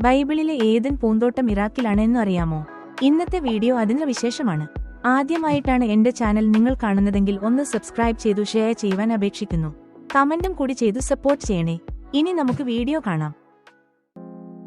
ബൈബിളിലെ ഏതൻ പൂന്തോട്ടം ഇറാഖിലാണ് എന്ന് അറിയാമോ? ഇന്നത്തെ വീഡിയോ അതിന്റെ വിശേഷമാണ്. ആദ്യമായിട്ടാണ് എന്റെ ചാനൽ നിങ്ങൾ കാണുന്നതെങ്കിൽ ഒന്ന് സബ്സ്ക്രൈബ് ചെയ്തു ഷെയർ ചെയ്യുവാൻ അപേക്ഷിക്കുന്നു. കമന്റും കൂടി ചെയ്തു സപ്പോർട്ട് ചെയ്യണേ. ഇനി നമുക്ക് വീഡിയോ കാണാം.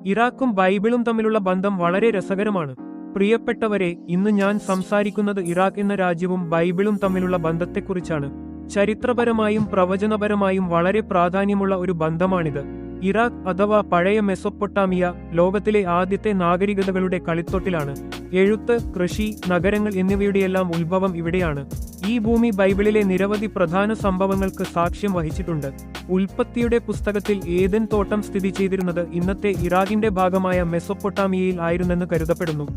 ഇറാഖും ബൈബിളും തമ്മിലുള്ള ബന്ധം വളരെ രസകരമാണ്. പ്രിയപ്പെട്ടവരെ ഇന്ന് ഞാൻ സംസാരിക്കുന്നത് ഇറാഖ് എന്ന രാജ്യവും ബൈബിളും തമ്മിലുള്ള ബന്ധത്തെക്കുറിച്ചാണ്. ചരിത്രപരമായും പ്രവചനപരമായും വളരെ പ്രാധാന്യമുള്ള ഒരു ബന്ധമാണിത്. ഇറാഖ് അഥവാ പഴയ മെസ്സൊപ്പൊട്ടാമിയ ലോകത്തിലെ ആദ്യത്തെ നാഗരികതകളുടെ കളിത്തൊട്ടിലാണ്. എഴുത്ത് കൃഷി നഗരങ്ങൾ എന്നിവയുടെയെല്ലാം ഉത്ഭവം ഇവിടെയാണ്. ഈ ഭൂമി ബൈബിളിലെ നിരവധി പ്രധാന സംഭവങ്ങൾക്ക് സാക്ഷ്യം വഹിച്ചിട്ടുണ്ട്. ഉൽപ്പത്തിയുടെ പുസ്തകത്തിൽ ഏതൻ തോട്ടം സ്ഥിതി ചെയ്തിരുന്നത് ഇന്നത്തെ ഇറാഖിന്റെ ഭാഗമായ മെസ്സൊപ്പൊട്ടാമിയയിൽ ആയിരുന്നെന്ന് കരുതപ്പെടുന്നു.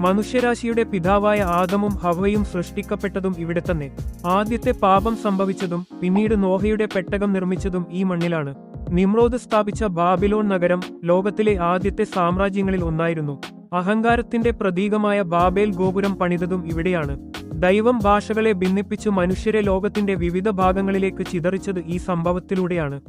മനുഷ്യരാശിയുടെ പിതാവായ ആദമും ഹവയും സൃഷ്ടിക്കപ്പെട്ടതും ഇവിടെ തന്നെ. ആദ്യത്തെ പാപം സംഭവിച്ചതും പിന്നീട് നോഹയുടെ പെട്ടകം നിർമ്മിച്ചതും ഈ മണ്ണിലാണ്. നിമ്രോദ് സ്ഥാപിച്ച ബാബിലോൺ നഗരം ലോകത്തിലെ ആദ്യത്തെ സാമ്രാജ്യങ്ങളിൽ ഒന്നായിരുന്നു. അഹങ്കാരത്തിന്റെ പ്രതീകമായ ബാബേൽ ഗോപുരം പണിതതും ഇവിടെയാണ്. ദൈവം ഭാഷകളെ ഭിന്നിപ്പിച്ചു മനുഷ്യരെ ലോകത്തിന്റെ വിവിധ ഭാഗങ്ങളിലേക്ക് ചിതറിച്ചത് ഈ സംഭവത്തിലൂടെയാണ്.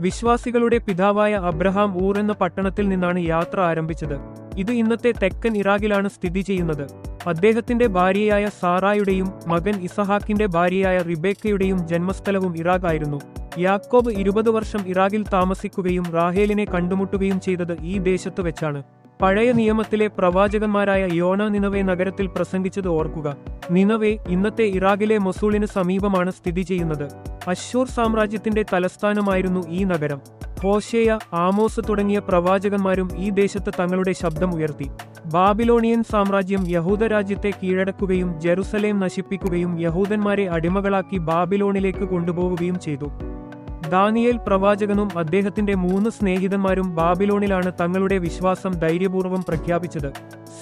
വിശ്വാസികളുടെ പിതാവായ അബ്രഹാം ഊർ എന്ന പട്ടണത്തിൽ നിന്നാണ് യാത്ര ആരംഭിച്ചത്. ഇത് ഇന്നത്തെ തെക്കൻ ഇറാഖിലാണ് സ്ഥിതി ചെയ്യുന്നത്. അദ്ദേഹത്തിന്റെ ഭാര്യയായ സാറായുടെയും മകൻ ഇസഹാക്കിന്റെ ഭാര്യയായ റിബേക്കയുടെയും ജന്മസ്ഥലവും ഇറാഖ് ആയിരുന്നു യാക്കോബ് ഇരുപത് വർഷം ഇറാഖിൽ താമസിക്കുകയും റാഹേലിനെ കണ്ടുമുട്ടുകയും ചെയ്തത് ഈ ദേശത്തു വെച്ചാണ്. പഴയ നിയമത്തിലെ പ്രവാചകന്മാരായ യോന നിനവെ നഗരത്തിൽ പ്രസംഗിച്ചത് ഓർക്കുക. നിനവെ ഇന്നത്തെ ഇറാഖിലെ മൊസൂളിന് സമീപമാണ് സ്ഥിതി ചെയ്യുന്നത്. അശൂർ സാമ്രാജ്യത്തിന്റെ തലസ്ഥാനമായിരുന്നു ഈ നഗരം. ഹോഷേയ ആമോസ് തുടങ്ങിയ പ്രവാചകന്മാരും ഈ ദേശത്ത് തങ്ങളുടെ ശബ്ദം ഉയർത്തി. ബാബിലോണിയൻ സാമ്രാജ്യം യഹൂദ രാജ്യത്തെ കീഴടക്കുകയും ജെറുസലേം നശിപ്പിക്കുകയും യഹൂദന്മാരെ അടിമകളാക്കി ബാബിലോണിലേക്ക് കൊണ്ടുപോവുകയും ചെയ്തു. ദാനിയേൽ പ്രവാചകനും അദ്ദേഹത്തിന്റെ മൂന്ന് സ്നേഹിതന്മാരും ബാബിലോണിലാണ് തങ്ങളുടെ വിശ്വാസം ധൈര്യപൂർവം പ്രഖ്യാപിച്ചത്.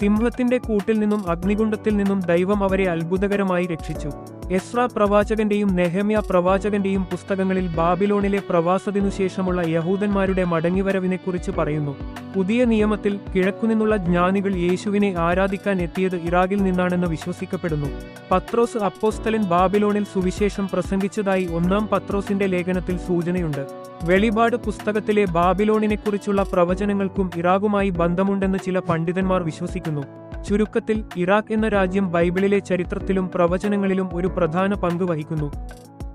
സിംഹത്തിന്റെ കൂട്ടിൽ നിന്നും അഗ്നികുണ്ഡത്തിൽ നിന്നും ദൈവം അവരെ അത്ഭുതകരമായി രക്ഷിച്ചു. എസ്ര പ്രവാചകന്റെയും നെഹമ്യ പ്രവാചകന്റെയും പുസ്തകങ്ങളിൽ ബാബിലോണിലെ പ്രവാസത്തിനുശേഷമുള്ള യഹൂദന്മാരുടെ മടങ്ങിവരവിനെക്കുറിച്ച് പറയുന്നു. പുതിയ നിയമത്തിൽ കിഴക്കുനിന്നുള്ള ജ്ഞാനികൾ യേശുവിനെ ആരാധിക്കാൻ എത്തിയത് ഇറാഖിൽ നിന്നാണെന്ന് വിശ്വസിക്കപ്പെടുന്നു. പത്രോസ് അപ്പോസ്തലൻ ബാബിലോണിൽ സുവിശേഷം പ്രസംഗിച്ചതായി ഒന്നാം പത്രോസിന്റെ ലേഖനത്തിൽ സൂചനയുണ്ട്. വെളിപാട് പുസ്തകത്തിലെ ബാബിലോണിനെക്കുറിച്ചുള്ള പ്രവചനങ്ങൾക്കും ഇറാഖുമായി ബന്ധമുണ്ടെന്ന് ചില പണ്ഡിതന്മാർ വിശ്വസിക്കുന്നു. ചുരുക്കത്തിൽ ഇറാഖ് എന്ന രാജ്യം ബൈബിളിലെ ചരിത്രത്തിലും പ്രവചനങ്ങളിലും ഒരു പ്രധാന പങ്ക് വഹിക്കുന്നു.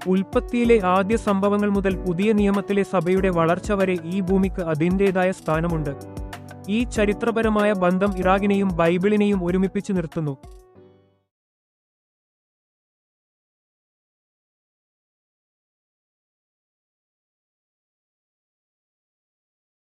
ഉൽപ്പത്തിയിലെ ആദ്യ സംഭവങ്ങൾ മുതൽ പുതിയ നിയമത്തിലെ സഭയുടെ വളർച്ച വരെ ഈ ഭൂമിക്ക് അതിന്റെതായ സ്ഥാനമുണ്ട്. ഈ ചരിത്രപരമായ ബന്ധം ഇറാഖിനെയും ബൈബിളിനെയും ഒരുമിപ്പിച്ചു നിർത്തുന്നു.